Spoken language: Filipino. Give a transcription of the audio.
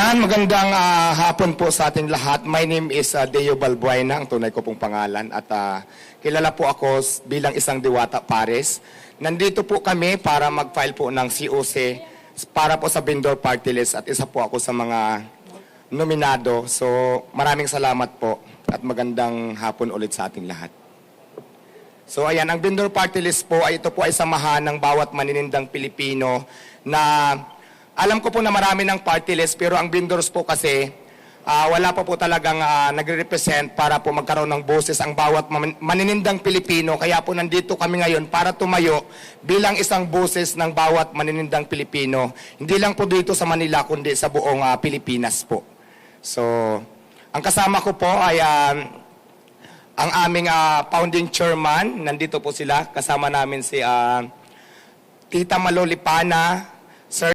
Ayan, magandang ah, hapon po sa ating lahat. My name is uh, Deo Balbuena, ang tunay ko pong pangalan. At ah, kilala po ako bilang isang diwata pares. Nandito po kami para mag-file po ng COC para po sa vendor party list at isa po ako sa mga nominado. So maraming salamat po at magandang hapon ulit sa ating lahat. So ayan, ang vendor party list po ay ito po ay samahan ng bawat maninindang Pilipino na alam ko po na marami ng party list pero ang vendors po kasi ah, wala pa po talagang ah, nagre-represent para po magkaroon ng boses ang bawat man- maninindang Pilipino. Kaya po nandito kami ngayon para tumayo bilang isang boses ng bawat maninindang Pilipino. Hindi lang po dito sa Manila kundi sa buong ah, Pilipinas po. So, ang kasama ko po ay ah, ang aming ah, founding chairman, nandito po sila, kasama namin si ah, Tita Malolipana, Sir